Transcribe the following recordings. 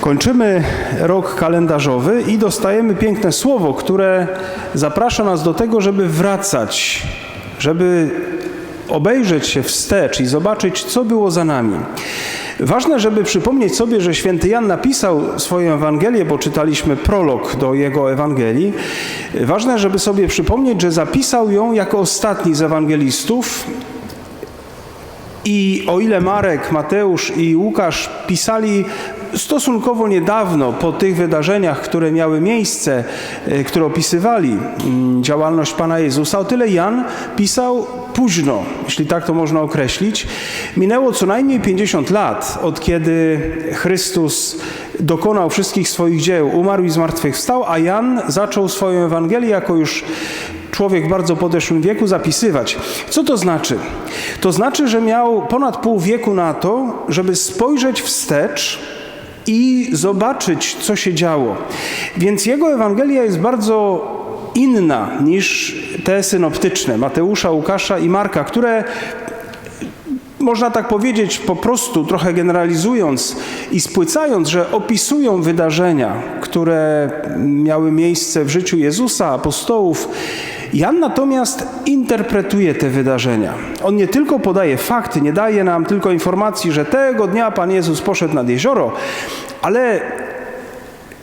Kończymy rok kalendarzowy i dostajemy piękne słowo, które zaprasza nas do tego, żeby wracać, żeby obejrzeć się wstecz i zobaczyć, co było za nami. Ważne, żeby przypomnieć sobie, że święty Jan napisał swoją Ewangelię, bo czytaliśmy prolog do jego Ewangelii. Ważne, żeby sobie przypomnieć, że zapisał ją jako ostatni z ewangelistów i o ile Marek, Mateusz i Łukasz pisali stosunkowo niedawno po tych wydarzeniach, które miały miejsce, e, które opisywali mm, działalność Pana Jezusa, o tyle Jan pisał późno, jeśli tak to można określić. Minęło co najmniej 50 lat od kiedy Chrystus dokonał wszystkich swoich dzieł, umarł i zmartwychwstał, a Jan zaczął swoją Ewangelię jako już człowiek w bardzo podeszłym wieku zapisywać. Co to znaczy? To znaczy, że miał ponad pół wieku na to, żeby spojrzeć wstecz i zobaczyć, co się działo. Więc jego Ewangelia jest bardzo inna niż te synoptyczne Mateusza, Łukasza i Marka, które można tak powiedzieć po prostu, trochę generalizując i spłycając, że opisują wydarzenia, które miały miejsce w życiu Jezusa, apostołów. Jan natomiast interpretuje te wydarzenia. On nie tylko podaje fakty, nie daje nam tylko informacji, że tego dnia Pan Jezus poszedł nad jezioro, ale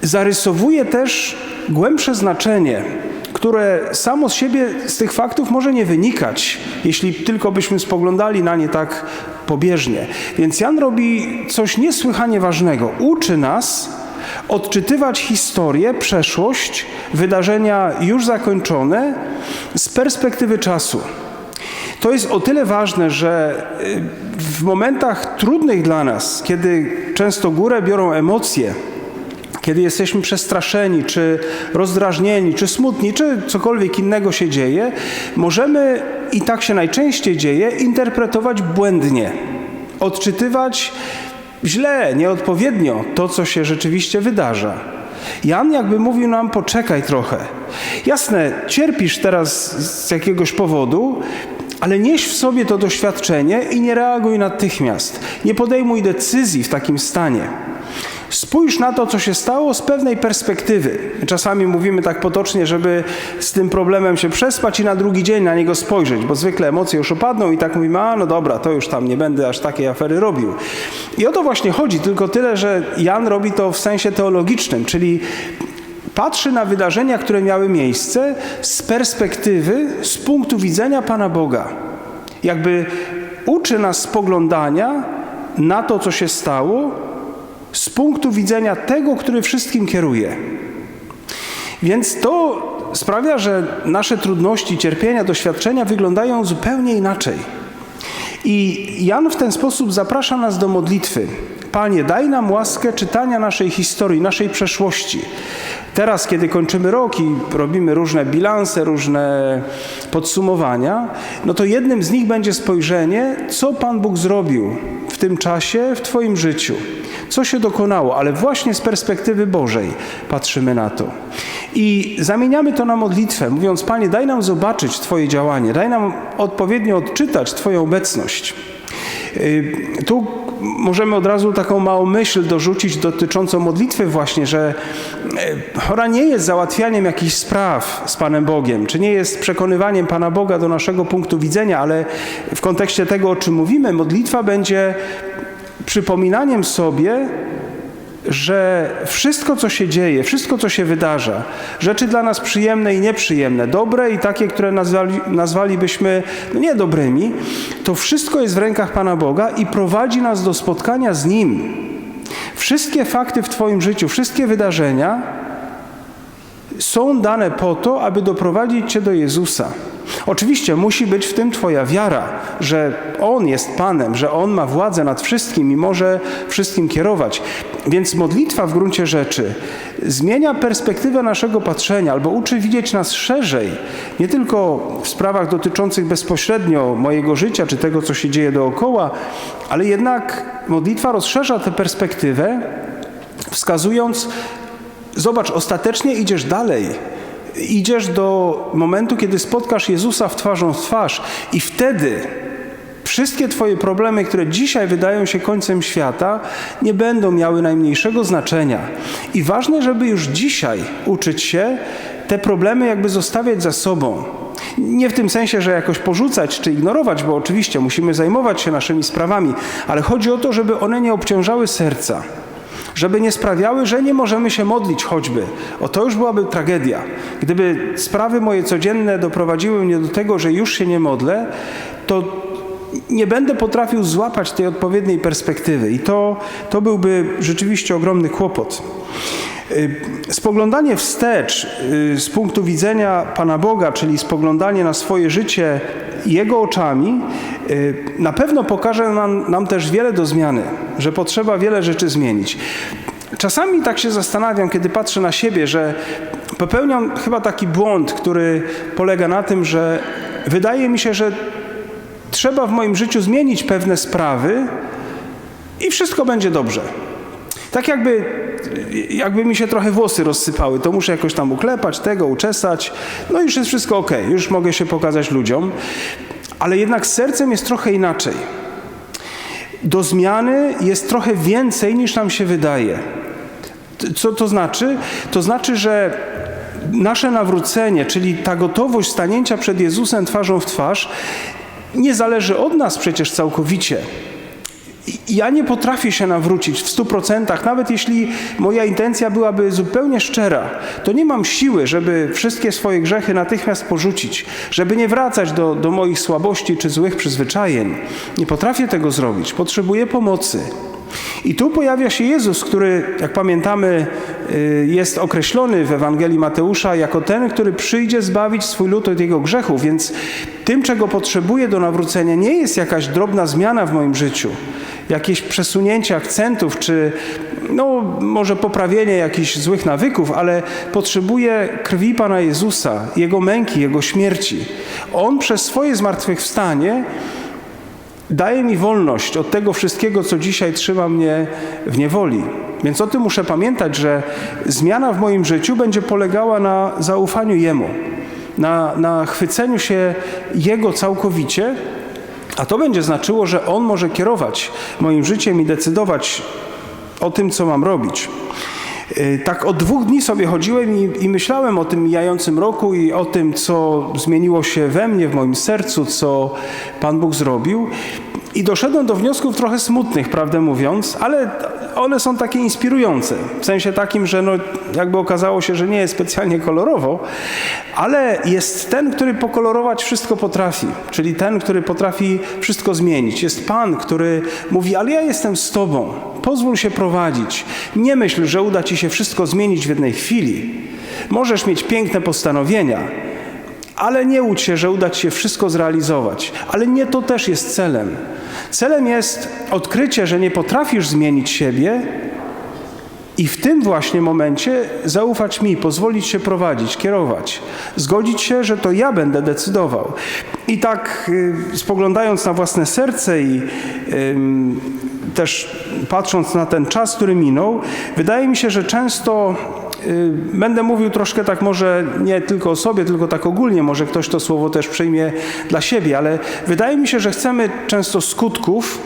zarysowuje też głębsze znaczenie które samo z siebie z tych faktów może nie wynikać, jeśli tylko byśmy spoglądali na nie tak pobieżnie. Więc Jan robi coś niesłychanie ważnego. Uczy nas odczytywać historię, przeszłość, wydarzenia już zakończone z perspektywy czasu. To jest o tyle ważne, że y, w momentach trudnych dla nas, kiedy często górę biorą emocje, kiedy jesteśmy przestraszeni, czy rozdrażnieni, czy smutni, czy cokolwiek innego się dzieje, możemy, i tak się najczęściej dzieje, interpretować błędnie, odczytywać źle, nieodpowiednio to, co się rzeczywiście wydarza. Jan jakby mówił nam, poczekaj trochę. Jasne, cierpisz teraz z jakiegoś powodu, ale nieś w sobie to doświadczenie i nie reaguj natychmiast. Nie podejmuj decyzji w takim stanie. Spójrz na to, co się stało z pewnej perspektywy. Czasami mówimy tak potocznie, żeby z tym problemem się przespać i na drugi dzień na niego spojrzeć, bo zwykle emocje już opadną i tak mówimy, a no dobra, to już tam nie będę aż takiej afery robił. I o to właśnie chodzi, tylko tyle, że Jan robi to w sensie teologicznym, czyli patrzy na wydarzenia, które miały miejsce z perspektywy, z punktu widzenia Pana Boga. Jakby uczy nas spoglądania na to, co się stało, z punktu widzenia tego, który wszystkim kieruje. Więc to sprawia, że nasze trudności, cierpienia, doświadczenia wyglądają zupełnie inaczej. I Jan w ten sposób zaprasza nas do modlitwy. Panie, daj nam łaskę czytania naszej historii, naszej przeszłości. Teraz, kiedy kończymy rok i robimy różne bilanse, różne podsumowania, no to jednym z nich będzie spojrzenie, co Pan Bóg zrobił w tym czasie w Twoim życiu. Co się dokonało, ale właśnie z perspektywy Bożej patrzymy na to. I zamieniamy to na modlitwę, mówiąc: Panie, daj nam zobaczyć Twoje działanie, daj nam odpowiednio odczytać Twoją obecność. Y, tu możemy od razu taką małą myśl dorzucić dotyczącą modlitwy właśnie, że y, ona nie jest załatwianiem jakichś spraw z Panem Bogiem, czy nie jest przekonywaniem Pana Boga do naszego punktu widzenia, ale w kontekście tego, o czym mówimy, modlitwa będzie przypominaniem sobie, że wszystko, co się dzieje, wszystko, co się wydarza, rzeczy dla nas przyjemne i nieprzyjemne, dobre i takie, które nazwali, nazwalibyśmy no niedobrymi, to wszystko jest w rękach Pana Boga i prowadzi nas do spotkania z Nim. Wszystkie fakty w Twoim życiu, wszystkie wydarzenia są dane po to, aby doprowadzić Cię do Jezusa. Oczywiście musi być w tym Twoja wiara, że On jest Panem, że On ma władzę nad wszystkim i może wszystkim kierować. Więc modlitwa w gruncie rzeczy zmienia perspektywę naszego patrzenia albo uczy widzieć nas szerzej, nie tylko w sprawach dotyczących bezpośrednio mojego życia czy tego, co się dzieje dookoła, ale jednak modlitwa rozszerza tę perspektywę, wskazując, zobacz, ostatecznie idziesz dalej idziesz do momentu, kiedy spotkasz Jezusa w twarzą w twarz i wtedy Wszystkie Twoje problemy, które dzisiaj wydają się końcem świata, nie będą miały najmniejszego znaczenia. I ważne, żeby już dzisiaj uczyć się te problemy jakby zostawiać za sobą. Nie w tym sensie, że jakoś porzucać czy ignorować, bo oczywiście musimy zajmować się naszymi sprawami, ale chodzi o to, żeby one nie obciążały serca żeby nie sprawiały, że nie możemy się modlić choćby. O to już byłaby tragedia. Gdyby sprawy moje codzienne doprowadziły mnie do tego, że już się nie modlę, to nie będę potrafił złapać tej odpowiedniej perspektywy i to, to byłby rzeczywiście ogromny kłopot. Y, Spoglądanie wstecz y, z punktu widzenia Pana Boga, czyli spoglądanie na swoje życie Jego oczami, y, na pewno pokaże nam, nam też wiele do zmiany, że potrzeba wiele rzeczy zmienić. Czasami tak się zastanawiam, kiedy patrzę na siebie, że popełniam chyba taki błąd, który polega na tym, że wydaje mi się, że trzeba w moim życiu zmienić pewne sprawy i wszystko będzie dobrze. Tak jakby, jakby mi się trochę włosy rozsypały, to muszę jakoś tam uklepać tego, uczesać, no już jest wszystko ok, już mogę się pokazać ludziom, ale jednak z sercem jest trochę inaczej. Do zmiany jest trochę więcej niż nam się wydaje. Co to znaczy? To znaczy, że nasze nawrócenie, czyli ta gotowość stanięcia przed Jezusem twarzą w twarz, nie zależy od nas przecież całkowicie. Ja nie potrafię się nawrócić w stu procentach, nawet jeśli moja intencja byłaby zupełnie szczera, to nie mam siły, żeby wszystkie swoje grzechy natychmiast porzucić, żeby nie wracać do, do moich słabości czy złych przyzwyczajeń. Nie potrafię tego zrobić, potrzebuję pomocy. I tu pojawia się Jezus, który, jak pamiętamy, y, jest określony w Ewangelii Mateusza jako ten, który przyjdzie zbawić swój lud od jego grzechów. Więc tym, czego potrzebuję do nawrócenia, nie jest jakaś drobna zmiana w moim życiu, jakieś przesunięcie akcentów, czy no, może poprawienie jakichś złych nawyków, ale potrzebuję krwi Pana Jezusa, Jego męki, Jego śmierci. On przez swoje zmartwychwstanie daje mi wolność od tego wszystkiego, co dzisiaj trzyma mnie w niewoli. Więc o tym muszę pamiętać, że zmiana w moim życiu będzie polegała na zaufaniu Jemu, na, na chwyceniu się Jego całkowicie, a to będzie znaczyło, że On może kierować moim życiem i decydować o tym, co mam robić. Y, Tak od dwóch dni sobie chodziłem i, i, myślałem o tym mijającym roku i o tym, co zmieniło się we mnie, w moim sercu, co Pan Bóg zrobił. I doszedłem do wniosków trochę smutnych, prawdę mówiąc, ale one są takie inspirujące. W sensie takim, że no, jakby okazało się, że nie jest specjalnie kolorowo, ale jest ten, który pokolorować wszystko potrafi. Czyli ten, który potrafi wszystko zmienić. Jest Pan, który mówi, ale ja jestem z Tobą. Pozwól się prowadzić. Nie myśl, że uda Ci się wszystko zmienić w jednej chwili. Możesz mieć piękne postanowienia, ale nie łudź się, że uda Ci się wszystko zrealizować. Ale nie to też jest celem. Celem jest odkrycie, że nie potrafisz zmienić siebie i w tym właśnie momencie zaufać mi, pozwolić się prowadzić, kierować, zgodzić się, że to ja będę decydował. I tak y, spoglądając na własne serce i też patrząc na ten czas, który minął, wydaje mi się, że często będę mówił troszkę tak może nie tylko o sobie, tylko tak ogólnie, może ktoś to słowo też przyjmie dla siebie, ale wydaje mi się, że chcemy często skutków,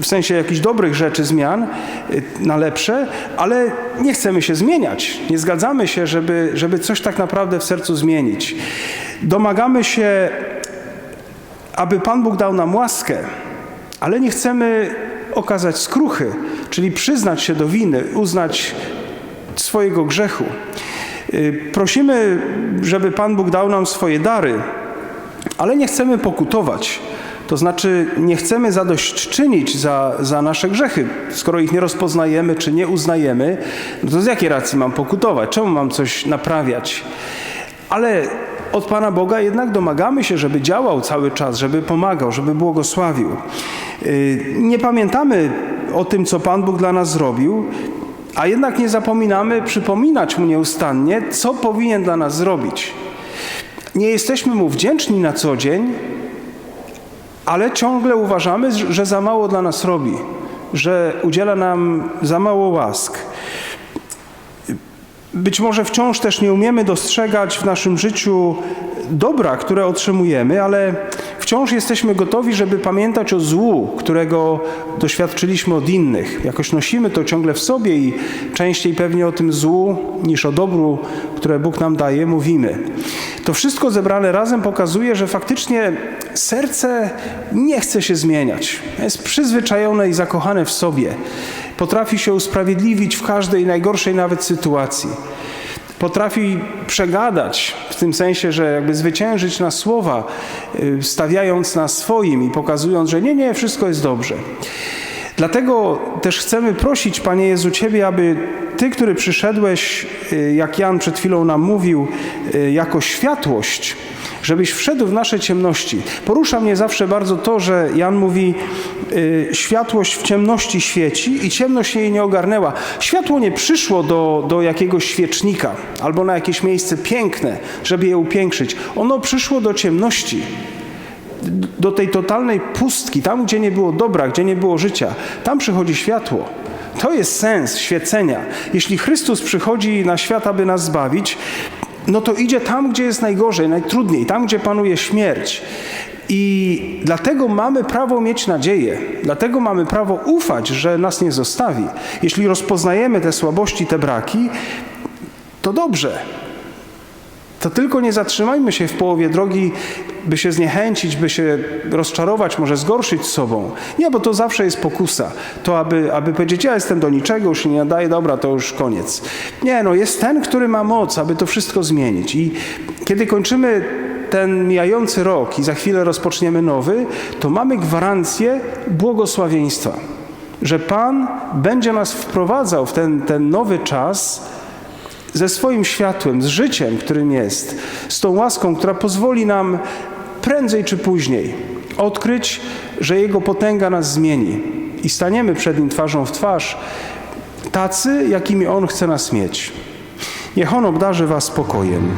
w sensie jakichś dobrych rzeczy, zmian y, na lepsze, ale nie chcemy się zmieniać. Nie zgadzamy się, żeby, żeby coś tak naprawdę w sercu zmienić. Domagamy się, aby Pan Bóg dał nam łaskę, ale nie chcemy okazać skruchy, czyli przyznać się do winy, uznać swojego grzechu. Y, prosimy, żeby Pan Bóg dał nam swoje dary, ale nie chcemy pokutować. To znaczy, nie chcemy zadośćczynić za, za nasze grzechy. Skoro ich nie rozpoznajemy czy nie uznajemy, no to z jakiej racji mam pokutować? Czemu mam coś naprawiać? Ale od Pana Boga jednak domagamy się, żeby działał cały czas, żeby pomagał, żeby błogosławił. Y, nie pamiętamy o tym, co Pan Bóg dla nas zrobił, a jednak nie zapominamy przypominać Mu nieustannie, co powinien dla nas zrobić. Nie jesteśmy Mu wdzięczni na co dzień, ale ciągle uważamy, że za mało dla nas robi, że udziela nam za mało łask. Być może wciąż też nie umiemy dostrzegać w naszym życiu dobra, które otrzymujemy, ale wciąż jesteśmy gotowi, żeby pamiętać o złu, którego doświadczyliśmy od innych. Jakoś nosimy to ciągle w sobie i częściej pewnie o tym złu niż o dobru, które Bóg nam daje, mówimy. To wszystko zebrane razem pokazuje, że faktycznie serce nie chce się zmieniać. Jest przyzwyczajone i zakochane w sobie. Potrafi się usprawiedliwić w każdej najgorszej nawet sytuacji potrafi przegadać, w tym sensie, że jakby zwyciężyć na słowa, y, stawiając na swoim i pokazując, że nie, nie, wszystko jest dobrze. Dlatego też chcemy prosić, Panie Jezu, Ciebie, aby Ty, który przyszedłeś, y, jak Jan przed chwilą nam mówił, y, jako światłość, żebyś wszedł w nasze ciemności. Porusza mnie zawsze bardzo to, że Jan mówi, y, światłość w ciemności świeci i ciemność jej nie ogarnęła. Światło nie przyszło do, do jakiegoś świecznika albo na jakieś miejsce piękne, żeby je upiększyć. Ono przyszło do ciemności do tej totalnej pustki, tam gdzie nie było dobra, gdzie nie było życia, tam przychodzi światło. To jest sens świecenia. Jeśli Chrystus przychodzi na świat, aby nas zbawić, no to idzie tam, gdzie jest najgorzej, najtrudniej, tam, gdzie panuje śmierć. I dlatego mamy prawo mieć nadzieję, dlatego mamy prawo ufać, że nas nie zostawi. Jeśli rozpoznajemy te słabości, te braki, to dobrze. To tylko nie zatrzymajmy się w połowie drogi, by się zniechęcić, by się rozczarować, może zgorszyć sobą. Nie, bo to zawsze jest pokusa. To, aby, aby powiedzieć, ja jestem do niczego, już się nie nadaję, dobra, to już koniec. Nie, no jest ten, który ma moc, aby to wszystko zmienić. I kiedy kończymy ten mijający rok i za chwilę rozpoczniemy nowy, to mamy gwarancję błogosławieństwa, że Pan będzie nas wprowadzał w ten, ten nowy czas, ze swoim światłem, z życiem, którym jest, z tą łaską, która pozwoli nam prędzej czy później odkryć, że Jego potęga nas zmieni i staniemy przed Nim twarzą w twarz, tacy, jakimi On chce nas mieć. Niech On obdarzy Was spokojem.